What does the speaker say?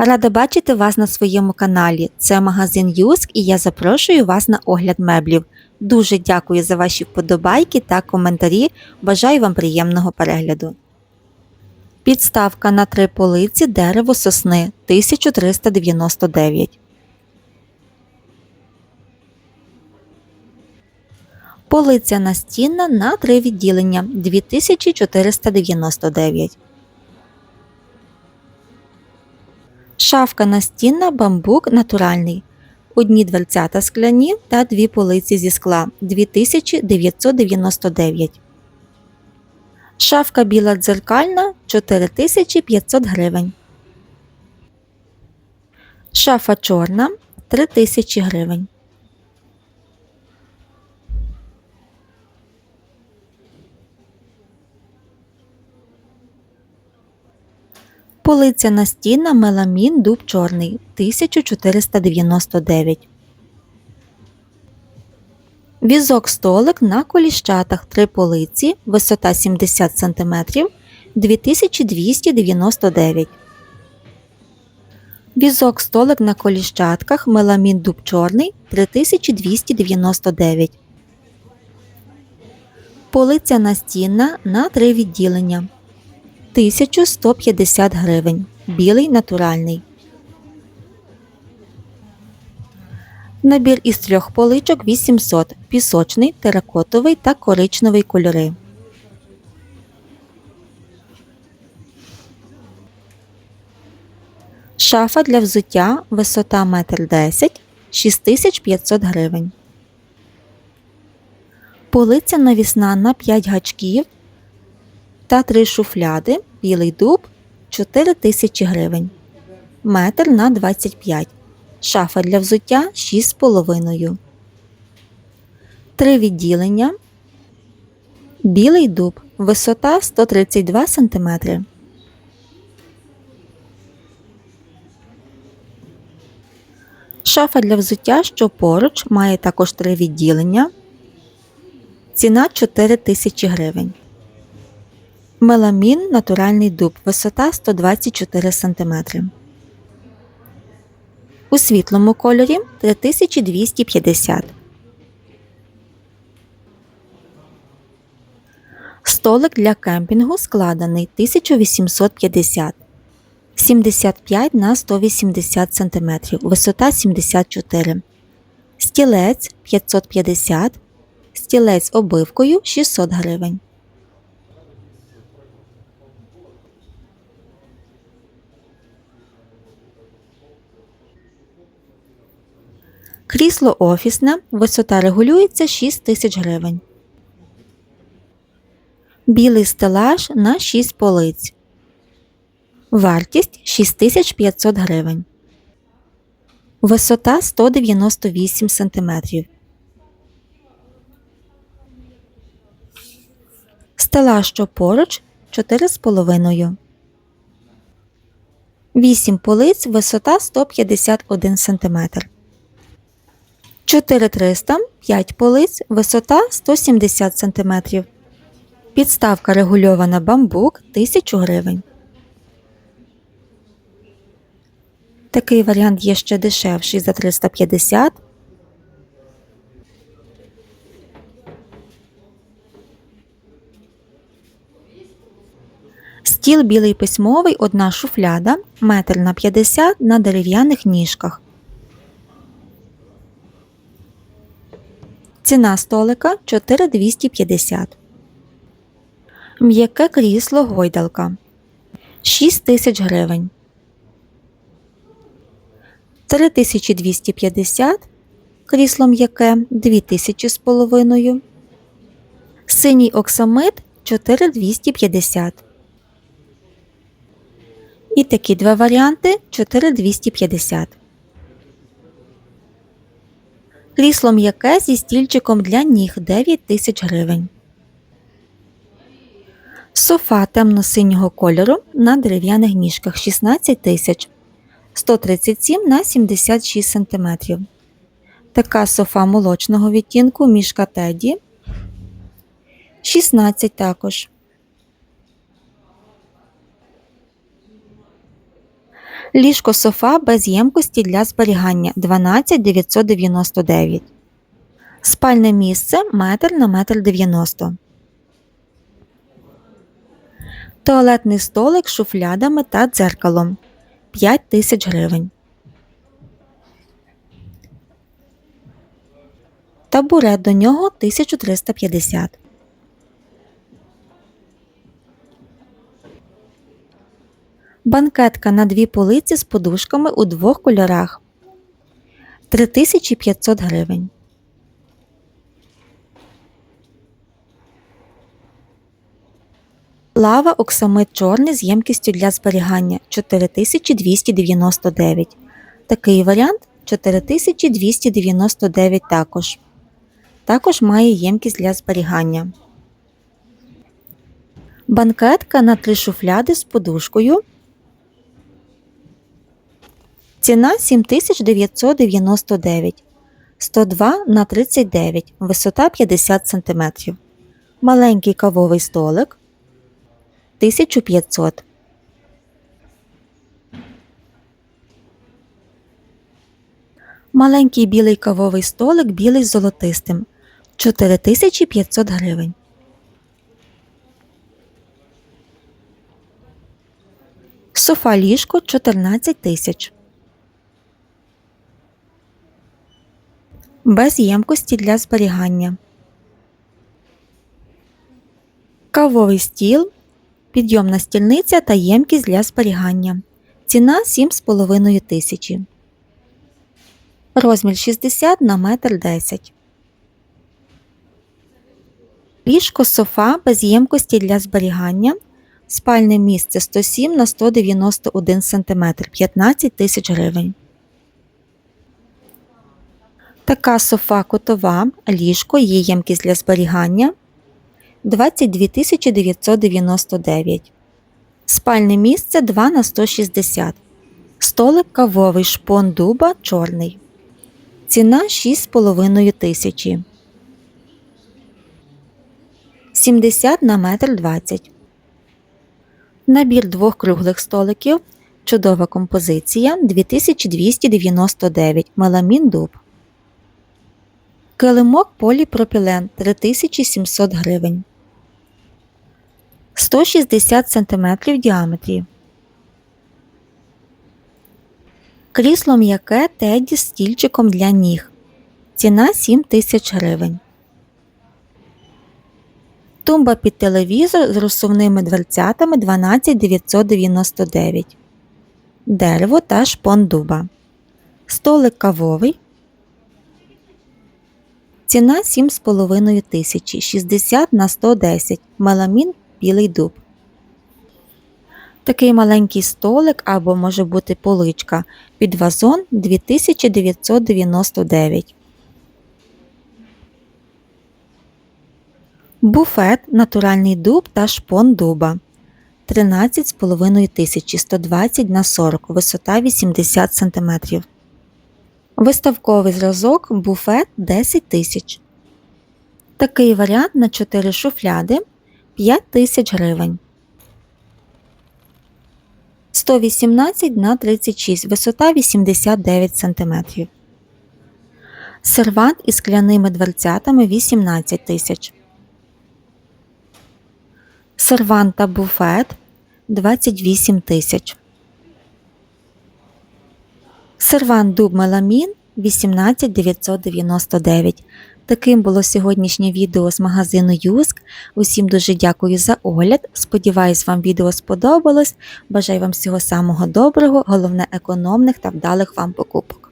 Рада бачити вас на своєму каналі. Це магазин Юск і я запрошую вас на огляд меблів. Дуже дякую за ваші вподобайки та коментарі. Бажаю вам приємного перегляду. Підставка на три полиці дерево сосни 1399. Полиця настінна на три відділення 2499. Шафка настінна бамбук натуральний. Одні дверцята скляні та дві полиці зі скла 2999. Шафка біла дзеркальна 4500 гривень. Шафа чорна 3000 гривень. Полиця настінна меламін дуб чорний 1499. Візок столик на коліщатах три полиці, висота 70 см 2299. Візок столик на коліщатках меламін дуб чорний 3299. Полиця настінна на три відділення 1150 гривень. Білий натуральний. Набір із трьох поличок 800. Пісочний, теракотовий та коричневий кольори. Шафа для взуття висота 1,10 м 6500 гривень. Полиця навісна на 5 гачків та 3 шуфляди, білий дуб 4 тисячі гривень. Метр на 25. Шафа для взуття 6,5. Три відділення. Білий дуб. Висота 132 см. Шафа для взуття, що поруч, має також три відділення. Ціна 4 тисячі гривень. Меламін натуральний дуб. Висота 124 см. У світлому кольорі 3250. Столик для кемпінгу складений 1850. 75 на 180 см. Висота 74. Стілець 550. Стілець обивкою 600 гривень. Крісло офісне, висота регулюється 6 тисяч гривень. Білий стелаж на 6 полиць. Вартість 6500 гривень. Висота 198 см. Стелаж, що поруч 4,5. 8 полиць, висота 151 см. 4300, 5 полиць, висота 170 см. Підставка регульована бамбук 1000 гривень. Такий варіант є ще дешевший за 350. Стіл білий письмовий, одна шуфляда, метр на 50 на дерев'яних ніжках. Ціна столика 4250. М'яке крісло гойдалка 6 тисяч гривень. 3250. Крісло м'яке 2000 з половиною. Синій оксамит 4250. І такі два варіанти 4250. Крісло м'яке зі стільчиком для ніг 9 тисяч гривень. Софа темно-синього кольору на дерев'яних ніжках 16 тисяч 137 на 76 см. Така софа молочного відтінку мішка Теді 16 також. Ліжко софа без ємкості для зберігання 12 999. Спальне місце метр на метр 90. Туалетний столик з шуфлядами та дзеркалом 5 тисяч гривень. Табурет до нього 1350. Банкетка на дві полиці з подушками у двох кольорах 3500 гривень. Лава оксамит чорний з ємкістю для зберігання 4299. Такий варіант 4299 також. Також має ємкість для зберігання. Банкетка на три шуфляди з подушкою. Ціна 7999. 102 на 39. Висота 50 см. Маленький кавовий столик 1500. Маленький білий кавовий столик білий з золотистим 4500 гривень. Софа ліжко 14 тисяч. Без ємкості для зберігання. Кавовий стіл, підйомна стільниця та ємкість для зберігання. Ціна 7,5 тисячі. Розмір 60 на метр 10. Ліжко софа без ємкості для зберігання. Спальне місце 107 на 191 см 15 тисяч гривень. Така софа котова, ліжко, є ємкість для зберігання 22 999. Спальне місце 2 на 160. Столик кавовий шпон дуба чорний. Ціна 6,5 тисячі. 70 на метр 20. Набір двох круглих столиків. Чудова композиція 2299 меламін дуб. Килимок поліпропілен 3700 гривень. 160 см в діаметрі. Крісло м'яке теді з стільчиком для ніг. Ціна 7000 гривень. Тумба під телевізор з розсувними дверцятами 12999. Дерево та шпон дуба. Столик кавовий. Ціна 7,5 тисячі 60 на 110. Меламін білий дуб. Такий маленький столик або може бути поличка під вазон 2999. Буфет натуральний дуб та шпон дуба 13,5 тисячі 120 на 40, висота 80 см. Виставковий зразок буфет 10 тисяч. Такий варіант на 4 шуфляди 5 тисяч гривень. 118 на 36, висота 89 см. Сервант із скляними дверцятами 18 тисяч. Сервант та буфет 28 тисяч. Сервант дуб меламін 18 999. Таким було сьогоднішнє відео з магазину Юск. Усім дуже дякую за огляд. Сподіваюсь, вам відео сподобалось. Бажаю вам всього самого доброго, головне економних та вдалих вам покупок.